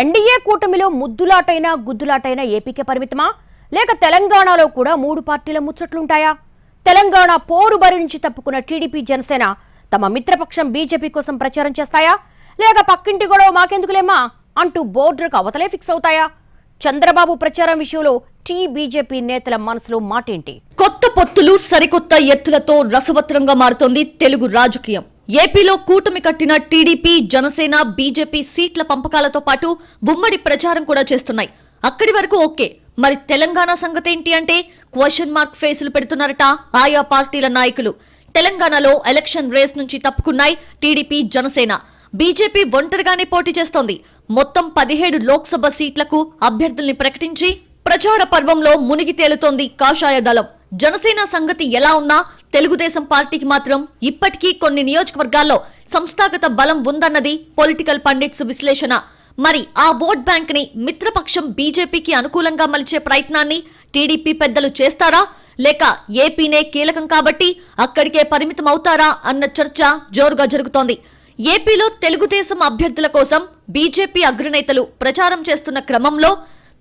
NDA కూటమిలో ముద్దులాటైనా గుద్దులాటైనా APK పరిమితమా? లేక తెలంగాణలో కూడా మూడు పార్టీల ముచ్చట్లుంటాయా? తెలంగాణ పోరు బరి నుంచి తప్పుకున్న టీడీపీ జనసేన తమ మిత్రపక్షం బీజేపీ కోసం ప్రచారం చేస్తాయా? లేక పక్కింటి గొడవ మాకెందుకులేమా అంటూ బోర్డర్కు అవతలే ఫిక్స్ అవుతాయా? చంద్రబాబు ప్రచారం విషయంలో టీ బీజేపీ నేతల మనసులో మాటేంటి? కొత్త పొత్తులు సరికొత్త ఎత్తులతో రసవత్రంగా మారుతోంది తెలుగు రాజకీయం. ఏపీలో కూటమి కట్టిన టీడీపీ జనసేన బీజేపీ సీట్ల పంపకాలతో పాటు ఉమ్మడి ప్రచారం కూడా చేస్తున్నాయి. అక్కడి వరకు ఓకే. మరి తెలంగాణ సంగతేంటి అంటే క్వశ్చన్ మార్క్ ఫేసులు పెడుతున్నారట ఆయా పార్టీల నాయకులు. తెలంగాణలో ఎలక్షన్ రేస్ నుంచి తప్పుకున్నాయి టీడీపీ జనసేన. బీజేపీ ఒంటరిగానే పోటీ చేస్తోంది. మొత్తం పదిహేడు లోక్సభ సీట్లకు అభ్యర్థుల్ని ప్రకటించి ప్రచార పర్వంలో మునిగి తేలుతోంది కాషాయ దళం. జనసేన సంగతి ఎలా ఉన్నా తెలుగుదేశం పార్టీకి మాత్రం ఇప్పటికీ కొన్ని నియోజకవర్గాల్లో సంస్థాగత బలం ఉందన్నది పొలిటికల్ పండిట్స్ విశ్లేషణ. మరి ఆ ఓట్ బ్యాంక్ని మిత్రపక్షం బీజేపీకి అనుకూలంగా మలిచే ప్రయత్నాన్ని టీడీపీ పెద్దలు చేస్తారా? లేక ఏపీనే కీలకం కాబట్టి అక్కడికే పరిమితం అవుతారా అన్న చర్చ జోరుగా జరుగుతోంది. ఏపీలో తెలుగుదేశం అభ్యర్థుల కోసం బీజేపీ అగ్రనేతలు ప్రచారం చేస్తున్న క్రమంలో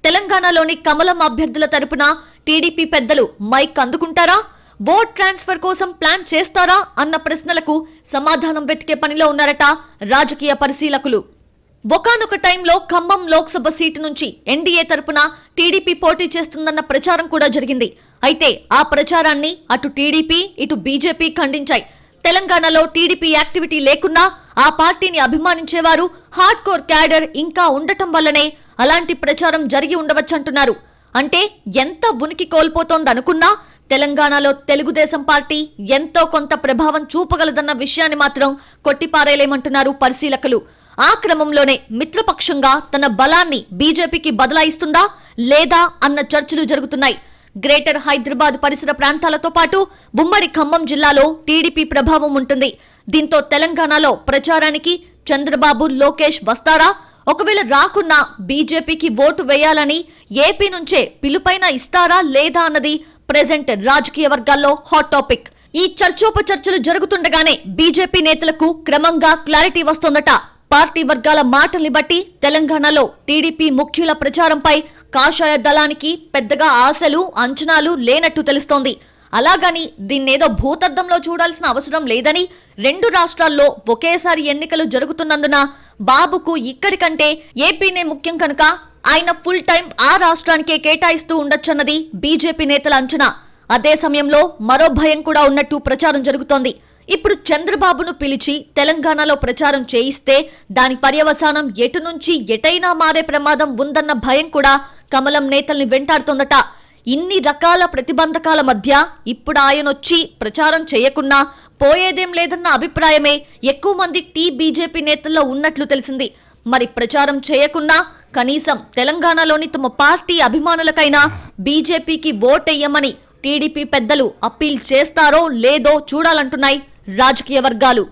తెలంగాణలోని కమలం అభ్యర్థుల తరపున టీడీపీ పెద్దలు మైక్ అందుకుంటారా? ఓట్ ట్రాన్స్ఫర్ కోసం ప్లాన్ చేస్తారా? అన్న ప్రశ్నలకు సమాధానం వెతికే పనిలో ఉన్నారట రాజకీయ పరిశీలకులు. ఒకనొక టైంలో ఖమ్మం లోక్సభ సీటు నుంచి ఎన్డీఏ తరపున టీడీపీ పోటీ చేస్తుందన్న ప్రచారం కూడా జరిగింది. అయితే ఆ ప్రచారాన్ని అటు టీడీపీ ఇటు బీజేపీ ఖండించాయి. తెలంగాణలో టీడీపీ యాక్టివిటీ లేకున్నా ఆ పార్టీని అభిమానించేవారు హార్డ్ కోర్ క్యాడర్ ఇంకా ఉండటం వల్లనే అలాంటి ప్రచారం జరిగి ఉండవచ్చంటున్నారు. అంటే ఎంత ఉనికి కోల్పోతోందనుకున్నా తెలంగాణలో తెలుగుదేశం పార్టీ ఎంతో కొంత ప్రభావం చూపగలదన్న విషయాన్ని మాత్రం కొట్టిపారేయలేమంటున్నారు పరిశీలకులు. ఆ క్రమంలోనే మిత్రపక్షంగా తన బలాన్ని బీజేపీకి బదలాయిస్తుందా లేదా అన్న చర్చలు జరుగుతున్నాయి. గ్రేటర్ హైదరాబాద్ పరిసర ప్రాంతాలతో పాటు ఉమ్మడి ఖమ్మం జిల్లాలో టీడీపీ ప్రభావం ఉంటుంది. దీంతో తెలంగాణలో ప్రచారానికి చంద్రబాబు లోకేష్ వస్తారా? ఒకవేళ రాకున్నా బీజేపీకి ఓటు వేయాలని ఏపీ నుంచే పిలుపైన ఇస్తారా లేదా అన్నది ప్రెజెంట్ రాజకీయ వర్గాల్లో హాట్ టాపిక్ ఈ చర్చోపచర్చలు జరుగుతుండగానే బీజేపీ నేతలకు క్రమంగా క్లారిటీ వస్తోందట. పార్టీ వర్గాల మాటల్ని బట్టి తెలంగాణలో టీడీపీ ముఖ్యుల ప్రచారంపై కాషాయ దళానికి పెద్దగా ఆశలు అంచనాలు లేనట్టు తెలుస్తోంది. అలాగని దీన్నేదో భూతద్దంలో చూడాల్సిన అవసరం లేదని రెండు రాష్ట్రాల్లో ఒకేసారి ఎన్నికలు జరుగుతున్నందున బాబుకు ఇక్కడికంటే ఏపీనే ముఖ్యం కనుక ఆయన ఫుల్ టైం ఆ రాష్ట్రానికే కేటాయిస్తూ ఉండొచ్చన్నది బీజేపీ నేతల అంచనా. అదే సమయంలో మరో భయం కూడా ఉన్నట్టు ప్రచారం జరుగుతోంది. ఇప్పుడు చంద్రబాబును పిలిచి తెలంగాణలో ప్రచారం చేయిస్తే దాని పర్యవసానం ఎటు నుంచి ఎటైనా మారే ప్రమాదం ఉందన్న భయం కూడా కమలం నేతల్ని వెంటాడుతోందట. ఇన్ని రకాల ప్రతిబంధకాల మధ్య ఇప్పుడు ఆయన వచ్చి ప్రచారం చేయకున్నా పోయేదేం లేదన్న అభిప్రాయమే ఎక్కువ మంది టీ బీజేపీ నేతల్లో ఉన్నట్లు తెలిసింది. మరి ప్రచారం చేయకున్నా కనీసం తెలంగాణలోని తమ పార్టీ అభిమానులకైనా బీజేపీకి ఓటెయ్యమని టీడీపీ పెద్దలు అప్పీల్ చేస్తారో లేదో చూడాలంటున్నాయి రాజకీయ వర్గాలు.